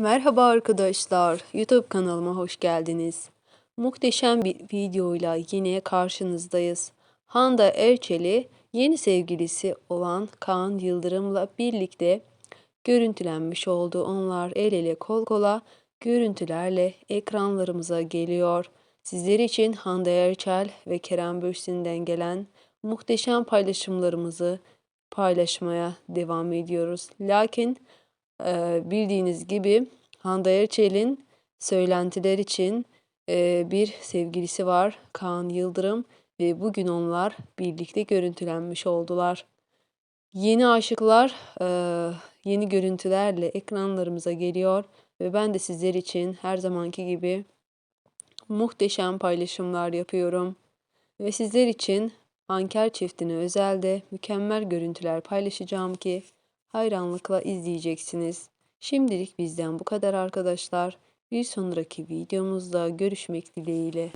Merhaba arkadaşlar, YouTube kanalıma hoş geldiniz. Muhteşem bir videoyla yine karşınızdayız. Hande Erçel'i yeni sevgilisi olan Kaan Yıldırım'la birlikte görüntülenmiş oldu. Onlar el ele kol kola görüntülerle ekranlarımıza geliyor. Sizler için Hande Erçel ve Kerem Bürsin'den gelen muhteşem paylaşımlarımızı paylaşmaya devam ediyoruz. Lakin Bildiğiniz gibi Hande Erçel'in söylentiler için bir sevgilisi var Kaan Yıldırım ve bugün onlar birlikte görüntülenmiş oldular. Yeni aşıklar yeni görüntülerle ekranlarımıza geliyor ve ben de sizler için her zamanki gibi muhteşem paylaşımlar yapıyorum. Ve sizler için Anker çiftine özelde mükemmel görüntüler paylaşacağım ki hayranlıkla izleyeceksiniz. Şimdilik bizden bu kadar arkadaşlar. Bir sonraki videomuzda görüşmek dileğiyle.